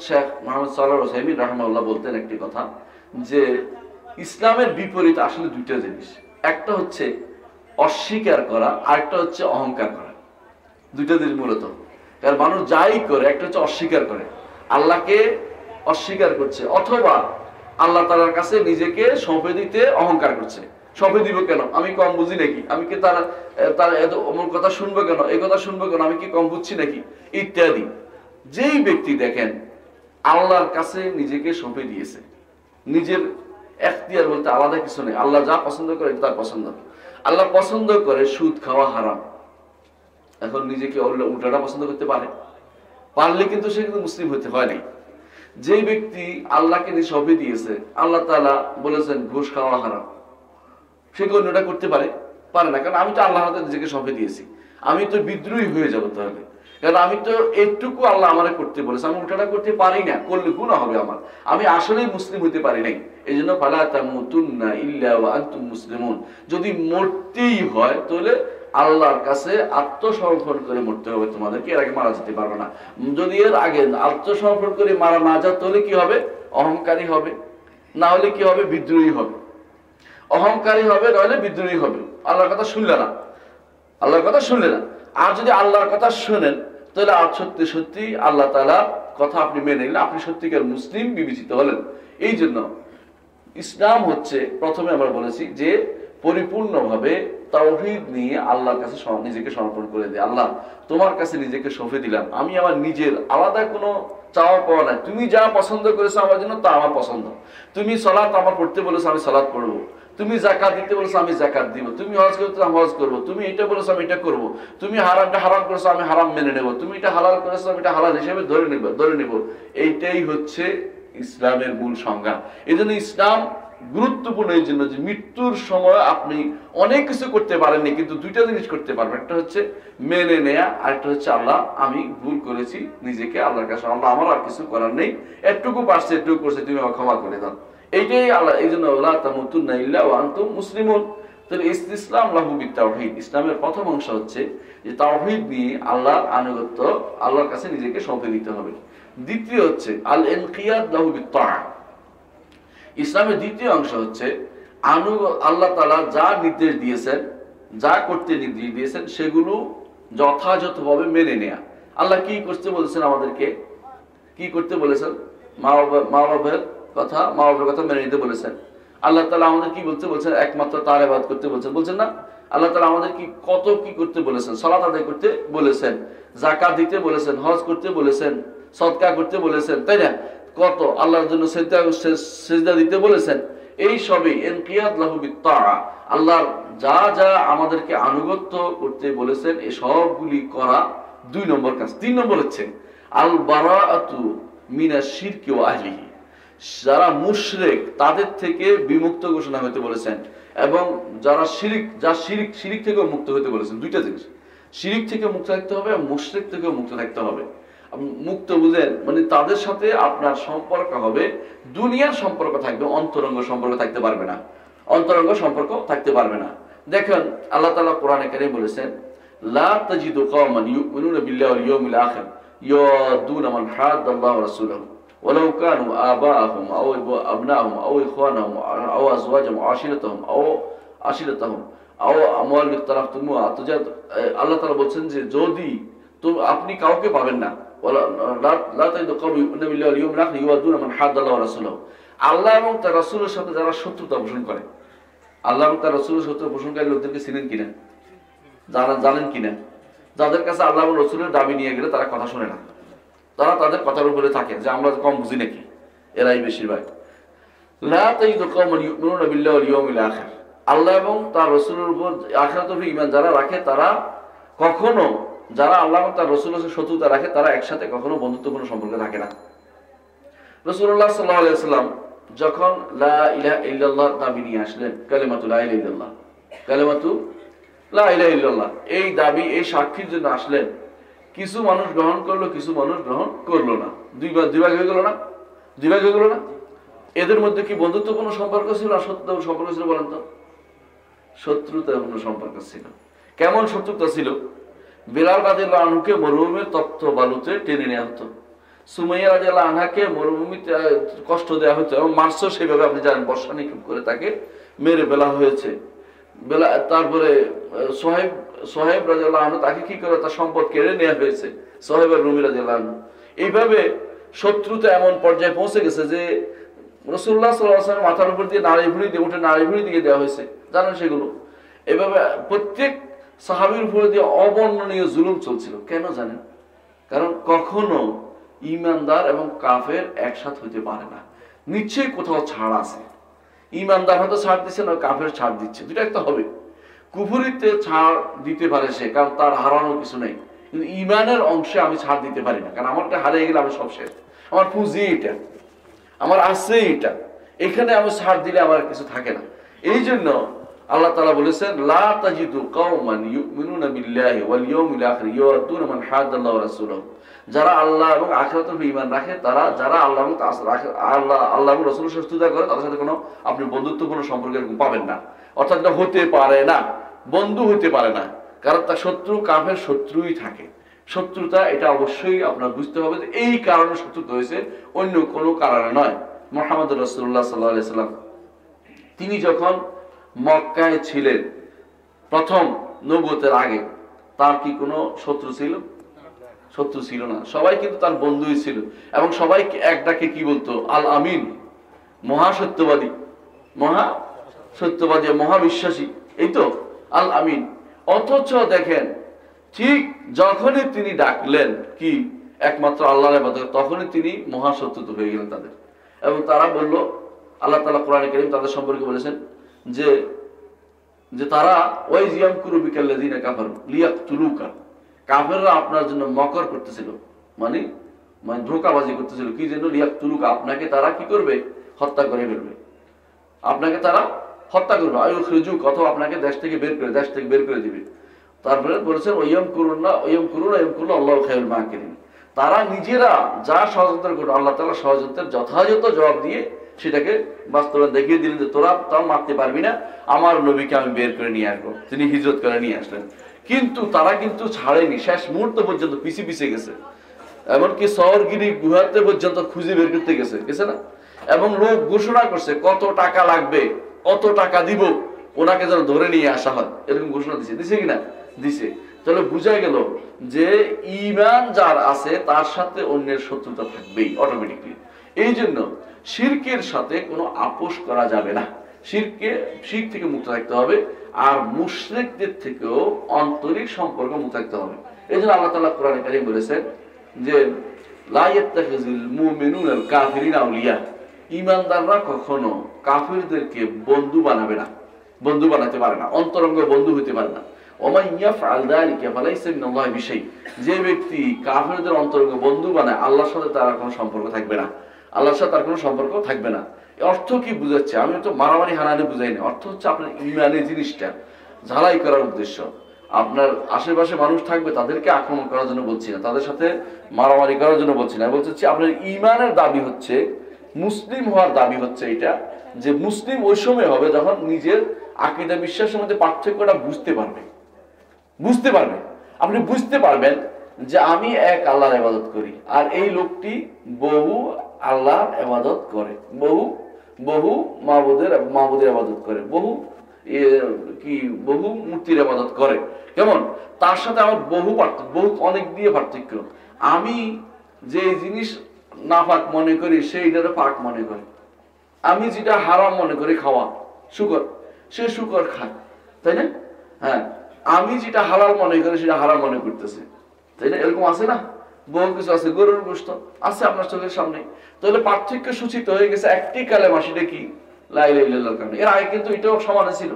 শেখ মোহাম্মদ সাল্লাহ হোসাইমিন রহমাল্লাহ বলতেন একটি কথা যে ইসলামের বিপরীত আসলে দুইটা জিনিস। একটা হচ্ছে অস্বীকার করা, আরেকটা হচ্ছে অহংকার করা। দুইটা জিনিস মূলত। কারণ মানুষ যাই করে, একটা হচ্ছে অস্বীকার করে। আল্লাহকে অস্বীকার করছে, অথবা আল্লাহ তালার কাছে নিজেকে সঁপে দিতে অহংকার করছে। সঁপে দিব কেন? আমি কম বুঝি নাকি? আমি কি তার তার এত অমর কথা শুনব কেন? এই কথা শুনব কেন? আমি কি কম বুঝছি নাকি? ইত্যাদি। যেই ব্যক্তি দেখেন আল্লাহর কাছে নিজেকে সঁপে দিয়েছে। নিজের এখতিয়ার বলতে আলাদা কিছু নেই। আল্লাহ যা পছন্দ করে তার পছন্দ। আল্লাহ পছন্দ করে সুদ খাওয়া হারাম। এখন নিজেকে উল্টাটা পছন্দ করতে পারে। পারলে কিন্তু সে কিন্তু মুসলিম হতে হয় নাই। যে ব্যক্তি আল্লাহকে নিয়ে সঁপে দিয়েছে, আল্লাহ তালা বলেছেন, ঘুষ খাওয়া হারাম। সে কি অন্যটা করতে পারে? পারে না। কারণ আমি তো আল্লাহ নিজেকে সঁপে দিয়েছি। আমি তো বিদ্রোহী হয়ে যাব তাহলে। কারণ আমি তো একটুকু আল্লাহ আমার করতে বলেছে। আমি উল্টাটা করতে পারি না, করলে গুণা হবে আমার। আমি আসলেই মুসলিম হতে পারি নাই। এই জন্য ফালা ইল্লা ওয়া আনতুম মুসলিমুন। যদি মরতেই হয়, তাহলে আল্লাহর কাছে আত্মসমর্পণ করে মরতে হবে তোমাদেরকে। এর আগে মারা যেতে পারবে না। যদি এর আগে আত্মসমর্পণ করে মারা না যাও তাহলে কি হবে? অহংকারী হবে। না হলে কি হবে? বিদ্রোহী হবে। অহংকারী হবে নইলে বিদ্রোহী হবে। আল্লাহর কথা শুনলে না। আল্লাহর কথা শুনলে না। আর যদি আল্লাহর কথা শোনেন তাহলে আজ সত্যি সত্যি আল্লাহ তালা কথা আপনি মেনে নিলেন, আপনি সত্যিকার মুসলিম বিবেচিত হলেন। এই জন্য ইসলাম হচ্ছে, প্রথমে আমরা বলেছি যে পরিপূর্ণভাবে তাওহীদ নিয়ে আল্লাহর কাছে নিজেকে সমর্পণ করে দেয়। আল্লাহ, তোমার কাছে নিজেকে সঁপে দিলাম। আমি আমার নিজের আলাদা কোনো চাওয়া পাওয়া নাই। তুমি যা পছন্দ করেছ আমার জন্য তা আমার পছন্দ। তুমি সলাৎ আমার পড়তে বলেছ, আমি সলাৎ পড়ব। তুমি জাকাত দিতে বলেছ, আমি জাকাত দিব। তুমি হজ করতে আমি হজ করব। তুমি এটা বলেছ, আমি এটা করব। তুমি হারামটা হারাম করেছ, আমি হারাম মেনে নেব। তুমি এটা হালাল করেছ, আমি এটা হালাল হিসেবে ধরে নেব ধরে নেব। এইটাই হচ্ছে ইসলামের মূল সংজ্ঞা। এই জন্য ইসলাম গুরুত্বপূর্ণ এই জন্য যে মৃত্যুর সময় আপনি অনেক কিছু করতে পারেননি, কিন্তু দুইটা জিনিস করতে পারবেন। একটা হচ্ছে মেনে নেয়া আর একটা হচ্ছে আল্লাহ, আমি ভুল করেছি, নিজেকে আল্লাহর কাছে, আল্লাহ আমার আর কিছু করার নেই। একটুকু পারছে একটুকু করছে, তুমি আমার ক্ষমা করে দাও। এইটাই আল্লাহ এই জন্য আল্লাহ মুসলিমুন। তাহলে ইসলাম ইসলামের প্রথম অংশ হচ্ছে যে তাওহীদ নিয়ে আল্লাহর আনুগত্য আল্লাহর কাছে নিজেকে সঁপে দিতে হবে। দ্বিতীয় হচ্ছে আল ইনকিয়াদ লাহু বিত্তাআ ইসলামের দ্বিতীয় অংশ হচ্ছে আনু, আল্লাহ তালা যা নির্দেশ দিয়েছেন, যা করতে নির্দেশ দিয়েছেন, সেগুলো যথাযথভাবে মেনে নেয়া। আল্লাহ কি করতে বলেছেন আমাদেরকে? কি করতে বলেছেন? মা বাবা মা বাবার কথা, মা বাবার কথা মেনে নিতে বলেছেন। আল্লাহ তালা আমাদের কি বলতে বলছেন? একমাত্র তার আবাদ করতে বলছেন। বলছেন না, আল্লাহ তালা আমাদের কি কত কি করতে বলেছেন? সলাত আদায় করতে বলেছেন জাকাত দিতে বলেছেন, হজ করতে বলেছেন সৎকা করতে বলেছেন, তাই না? কত আল্লাহর জন্য সেজদা দিতে বলেছেন, এই সবই এনকিয়াদ আল্লাহর যা যা আমাদেরকে আনুগত্য করতে বলেছেন এই সবগুলি করা দুই নম্বর কাজ। তিন নম্বর হচ্ছে আল বারাআতু মিনা শিরকি আহলিহি। যারা মুশরেক, তাদের থেকে বিমুক্ত ঘোষণা হতে বলেছেন। এবং যারা শিরিক, যা শিরিক শিরিক থেকেও মুক্ত হতে বলেছেন। দুইটা জিনিস। শিরিক থেকে মুক্ত থাকতে হবে মুশরেক থেকেও মুক্ত থাকতে হবে। মুক্ত বুঝেন মানে তাদের সাথে আপনার সম্পর্ক হবে। দুনিয়ার সম্পর্ক থাকবে, অন্তরঙ্গ সম্পর্ক থাকতে পারবে না। অন্তরঙ্গ সম্পর্ক থাকতে পারবে না। দেখেন, আল্লাহ তালা কোরআনে কারিম বলেছেন, লা তাজিদু কওমান ইউমিনুনা বিল্লাহি ওয়াল ইয়াউমিল আখির। ইয়াদুনা মান হাদাল্লাহ ওয়া রাসূলাহু। ولو كانوا آباءهم أو أبناءهم أو إخوانهم أو أزواجهم أو عشيرتهم أو عشيرتهم أو أموال اقترفتموها আল্লাহ তাআলা বলছেন যে যদি তো আপনি কাউকে পাবেন না আল্লাহ এবং তার রসুলের সাথে যারা শত্রুতা পোষণ করে আল্লাহ এবং তার রসুলের শত্রু পোষণকারী লোকদেরকে চিনেন কিনা জানা জানেন কিনা যাদের কাছে আল্লাহ এবং রসুলের দাবি নিয়ে গেলে তারা কথা শোনে না তারা তাদের কথার উপরে থাকে যে আমরা কম বুঝি নাকি? এরাই বেশিরভাগ। আল্লাহ এবং তার রসুলের উপর আখেরাত ইমান যারা রাখে, তারা কখনো, যারা আল্লাহ এবং তার রসুল শত্রুতা রাখে, তারা একসাথে কখনো বন্ধুত্বপূর্ণ সম্পর্ক থাকে না। রসুল্লাহ সাল্লাম যখন দাবি নিয়ে আসলেন, কালেমাতু লাহ কালেমাতু লাহ এই দাবি, এই সাক্ষীর জন্য আসলেন। কিছু মানুষ গ্রহণ করল, কিছু মানুষ গ্রহণ করল না। দুই দুই ভাগ হয়ে গেল না? দুই ভাগ হয়ে গেল না? এদের মধ্যে কি বন্ধুত্বপূর্ণ সম্পর্ক ছিল আর সত্য সম্পর্ক ছিল বলেন তো? শত্রুতাপূর্ণ সম্পর্ক ছিল। কেমন শত্রুতা ছিল? বিলাল রাদিল্লাহ আনহুকে মরুভূমির তপ্ত বালুতে টেনে নেওয়া হতো সুমাইয়া রাজিয়াল্লাহ আনহাকে মরুভূমিতে কষ্ট দেওয়া হতো এবং মার্চও সেভাবে আপনি জানেন বর্ষা নিক্ষেপ করে তাকে মেরে ফেলা হয়েছে। বেলা তারপরে সোহেব সোহেব তাকে কি করে তার সম্পদ কেড়ে নেওয়া হয়েছে? সোহেব আর রুমি এইভাবে এমন পর্যায়ে পৌঁছে গেছে যে রসুল্লাহ সাল্লাহ মাথার উপর দিয়ে নারী ভুড়ি দিয়ে উঠে নারী ভুড়ি দিয়ে দেওয়া হয়েছে। জানেন সেগুলো? এভাবে প্রত্যেক সাহাবির উপরে দিয়ে অবর্ণনীয় জুলুম চলছিল। কেন জানেন? কারণ কখনো ইমানদার এবং কাফের একসাথ হইতে পারে না। নিশ্চয়ই কোথাও ছাড় আছে। ইমানদার হয়তো ছাড় দিচ্ছে না, কাফের ছাড় দিচ্ছে। দুটা একটা হবে। কুফুরিতে ছাড় দিতে পারে সে, কারণ তার হারানোর কিছু নেই। কিন্তু ইমানের অংশে আমি ছাড় দিতে পারি না, কারণ আমারটা হারিয়ে গেলে আমি সব শেষ। আমার পুঁজি এটা আমার আছে এটা এখানে আমি ছাড় দিলে আমার কিছু থাকে না। এই জন্য আল্লাহ তাআলা বলেছেন যারা আল্লাহ এবং রাখে, তারা, যারা আল্লাহ আল্লাহ আল্লাহ করে, তাদের সাথে কোনো আপনি বন্ধুত্বপূর্ণ সম্পর্ক এরকম পাবেন না। অর্থাৎ এটা হতে পারে না। বন্ধু হতে পারে না। কারণ তার শত্রু কাফের শত্রুই থাকে। শত্রুতা, এটা অবশ্যই আপনার বুঝতে হবে যে এই কারণে শত্রুতা হয়েছে অন্য কোনো কারণে নয়। মোহাম্মদ রসুল্লাহ সাল্লাহ সাল্লাম তিনি যখন মক্কায় ছিলেন প্রথম নবুয়তের আগে। তার কি কোনো শত্রু ছিল? শত্রু ছিল না। সবাই কিন্তু তার বন্ধুই ছিল। এবং সবাই এক ডাকে কি বলতো? আল আমিন মহাসত্যবাদী। মহা সত্যবাদী, মহাবিশ্বাসী। এই তো? আল আমিন অথচ দেখেন, ঠিক যখনই তিনি ডাকলেন, কি? একমাত্র আল্লাহর ইবাদত। তখনই তিনি মহাসত্যত হয়ে গেলেন তাদের। এবং তারা বলল, আল্লাহ তালা কোরআনে কারীম তাদের সম্পর্কে বলেছেন যে যে তারা ওই জিয়াম কুরু বিকাল্লাযিনা কাফারু লিয়াকতুলুকা। কাফেররা আপনার জন্য মকর করতেছিল। মানে মানে ধোকাবাজি করতেছিল। কি জন্য? লিয়াকতুলুকা, আপনাকে তারা কি করবে? হত্যা করে ফেলবে। আপনাকে তারা হত্যা করবে। আয়ু খ্রিজুক, অথবা আপনাকে দেশ থেকে বের করে, দেশ থেকে বের করে দিবে। তারপরে বলেছেন ওয়ম করুন না ওয়ম করুন ওয়ম করুন আল্লাহ খায়ুল মাকিরিন তারা নিজেরা যা ষড়যন্ত্র করবে, আল্লাহ তাআলা ষড়যন্ত্রের যথাযথ জবাব দিয়ে সেটাকে বাস্তবায়ন দেখিয়ে দিলেন যে তোরা তাও মারতে পারবি না, আমার নবীকে আমি বের করে নিয়ে আসব। তিনি হিজরত করে নিয়ে আসলেন। কিন্তু তারা কিন্তু ছাড়েনি। শেষ মুহূর্ত পর্যন্ত পিছি পিছিয়ে গেছে। এমনকি শহরগিরি গুহাতে পর্যন্ত খুঁজে বের করতে গেছে। গেছে না? এবং লোক ঘোষণা করছে, কত টাকা লাগবে? কত টাকা দিব? ওনাকে যেন ধরে নিয়ে আসা হয়। এরকম ঘোষণা দিছে। দিছে কিনা দিছে। তাহলে বোঝা গেল যে ইমান যার আছে, তার সাথে অন্যের শত্রুতা থাকবেই অটোমেটিকলি এই জন্য শিরকের সাথে কোনো আপোষ করা যাবে না। শিরকে, শির থেকে মুক্ত থাকতে হবে আর মুশরিকদের থেকেও আন্তরিক সম্পর্ক মুক্ত থাকতে হবে। এই জন্য আল্লাহ তাআলা কোরআনে কারীম বলেছেন যে ঈমানদাররা কখনো কাফিরদেরকে বন্ধু বানাবে না, বন্ধু বানাতে পারে না, অন্তরঙ্গ বন্ধু হতে পারে না। যে ব্যক্তি কাফিরদের অন্তরঙ্গ বন্ধু বানায়, আল্লাহর সাথে তার কোনো সম্পর্ক থাকবে না। আল্লাহর সাথে তার কোনো সম্পর্ক থাকবে না। অর্থ কি বুঝাচ্ছে? আমি তো মারামারি হানানি বুঝাই না। অর্থ হচ্ছে আপনার ইমানের জিনিসটা, ঝালাই করার উদ্দেশ্য। আপনার আশেপাশে মানুষ থাকবে, তাদেরকে আক্রমণ করার জন্য বলছি না, তাদের সাথে মারামারি করার জন্য বলছি না। বলতে হচ্ছে আপনার ইমানের দাবি হচ্ছে, মুসলিম হওয়ার দাবি হচ্ছে এটা, যে মুসলিম ওই সময় হবে যখন নিজের আকিদা বিশ্বাসের মধ্যে পার্থক্যটা বুঝতে পারবে। বুঝতে পারবে। আপনি বুঝতে পারবেন যে আমি এক আল্লাহর ইবাদত করি, আর এই লোকটি বহু আল্লাহর ইবাদত করে। বহু বহু মাহবুদের মাহবুদের ইবাদত করে। বহু কি, বহু মূর্তির ইবাদত করে। কেমন? তার সাথে আমার বহু পার্থক্য বহু অনেক দিয়ে পার্থক্য। আমি যে জিনিস নাপাক মনে করি সেইটারে পাক মনে করি। আমি যেটা হারাম মনে করি খাওয়া, শুকর। সে শুকর খায়, তাই না? হ্যাঁ আমি যেটা হালাল মনে করি, সেটা হারাম মনে করতেছে। তাই না? এরকম আছে না? বহু কিছু আছে, গরুর গোস্ত আছে আপনার চোখের সামনে। তাহলে পার্থক্য সূচিত হয়ে গেছে একটি কালে মাসিটা কি এর আগে কিন্তু এটাও সমানে ছিল।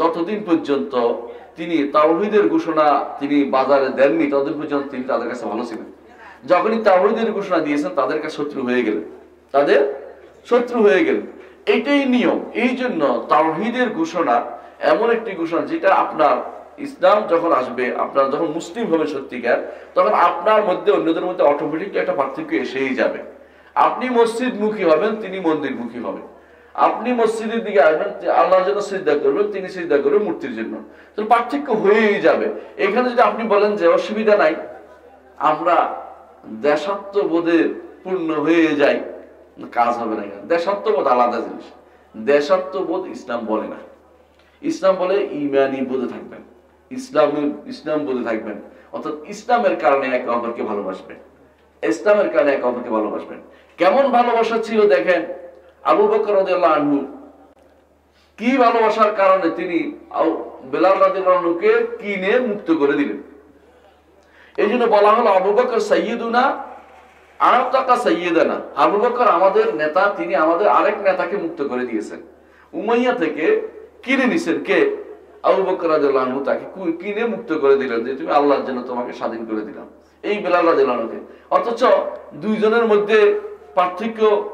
যতদিন পর্যন্ত তিনি তাওহিদের ঘোষণা তিনি বাজারে দেননি, ততদিন পর্যন্ত তিনি তাদের কাছে ভালো ছিলেন। যখনই তাওহিদের ঘোষণা দিয়েছেন, তাদের কাছে শত্রু হয়ে গেলেন। তাদের শত্রু হয়ে গেলেন। এটাই নিয়ম। এই জন্য তাওহিদের ঘোষণা এমন একটি ঘোষণা যেটা আপনার ইসলাম যখন আসবে, আপনার যখন মুসলিম হবে সত্যিকার, তখন আপনার মধ্যে, অন্যদের মধ্যে অটোমেটিক একটা পার্থক্য এসেই যাবে। আপনি মসজিদ মুখী হবেন, তিনি মন্দির মুখী হবেন। আপনি মসজিদের দিকে আসবেন আল্লাহর জন্য করবেন, তিনি সিদ্ধা করবেন, মূর্তির জন্য। তো পার্থক্য হয়েই যাবে। এখানে যদি আপনি বলেন যে অসুবিধা নাই, আমরা দেশাত্মবোধে পূর্ণ হয়ে যাই, কাজ হবে না এখানে। দেশাত্মবোধ আলাদা জিনিস। দেশাত্মবোধ ইসলাম বলে না। ইসলাম বলে ইমানি বোধে থাকবেন। ইসলামের ইসলাম বোধে থাকবেন। অর্থাৎ ইসলামের কারণে একে অপরকে ভালোবাসবেন। ইসলামের কারণে একে অপরকে ভালোবাসবেন। কেমন ভালোবাসা ছিল দেখেন? আবু বকর আনহু কি ভালোবাসার কারণে তিনি বেলাল রাদিয়াল্লাহুকে কিনে মুক্ত করে দিলেন? এই জন্য বলা হলো, আবু বকর সৈয়দুনা আর টাকা সৈয়দানা আবু বকর আমাদের নেতা, তিনি আমাদের আরেক নেতাকে মুক্ত করে দিয়েছেন। উমাইয়া থেকে কিনে নিছেন কে? আবু বকর আনহু তাকে কিনে মুক্ত করে দিলেন যে তুমি আল্লাহর জন্য তোমাকে স্বাধীন করে দিলাম। এই বেলাল আনহুকে। অথচ দুইজনের মধ্যে পার্থক্য,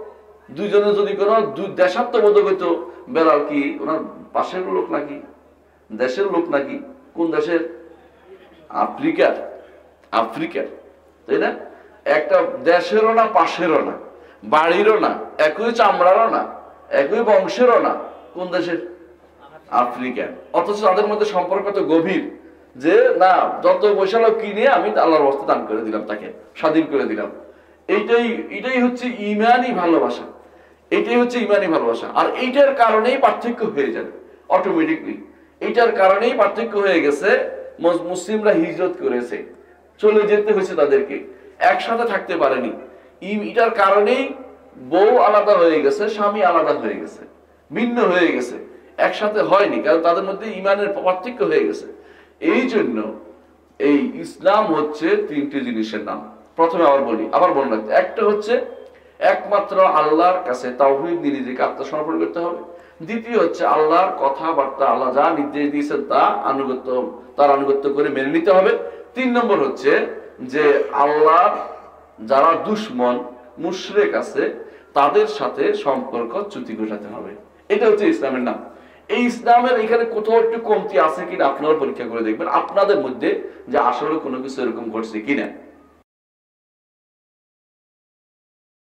দুইজনের যদি কোনো দু- দেশাত্মবোধক হইতো, বেলাল কি ওনার পাশের লোক নাকি? দেশের লোক নাকি? কোন দেশের? আফ্রিকার আফ্রিকার, তাই না? একটা দেশেরও না, পাশেরও না, বাড়িরও না, একই চামড়ারও না, একই বংশেরও না, কোন দেশের? আফ্রিকা অথচ তাদের মধ্যে সম্পর্ক তো গভীর যে, না, যত পয়সা কিনে আমি আল্লাহর বস্তা দান করে দিলাম তাকে, স্বাধীন করে দিলাম। এইটাই এটাই হচ্ছে ইমানই ভালোবাসা। এটাই হচ্ছে ইমানি ভালোবাসা। আর এইটার কারণেই পার্থক্য হয়ে যাবে অটোমেটিকলি এইটার কারণেই পার্থক্য হয়ে গেছে মুসলিমরা হিজরত করেছে। চলে যেতে হয়েছে তাদেরকে, একসাথে থাকতে পারেনি। এটার কারণেই বউ আলাদা হয়ে গেছে, স্বামী আলাদা হয়ে গেছে, ভিন্ন হয়ে গেছে। একসাথে হয়নি, কারণ তাদের মধ্যে ইমানের পার্থক্য হয়ে গেছে। এই জন্য এই ইসলাম হচ্ছে তিনটি জিনিসের নাম। প্রথমে আবার বলি, আবার মনে রাখতে একটা হচ্ছে একমাত্র আল্লাহর কাছে তাওহীদ দিয়ে নিজেকে আত্মসমর্পণ করতে হবে। দ্বিতীয় হচ্ছে আল্লাহর কথাবার্তা আল্লাহ যা নির্দেশ দিয়েছেন তা আনুগত্য, তার আনুগত্য করে মেনে নিতে হবে। তিন নম্বর হচ্ছে যে আল্লাহর যারা দুশ্মন, মুশরেক আছে, তাদের সাথে সম্পর্ক চ্যুতি ঘটাতে হবে। এটা হচ্ছে ইসলামের নাম। এই ইসলামের এখানে কোথাও একটু কমতি আছে কিনা আপনারা পরীক্ষা করে দেখবেন। আপনাদের মধ্যে যে আসলে কোনো কিছু এরকম ঘটছে কিনা।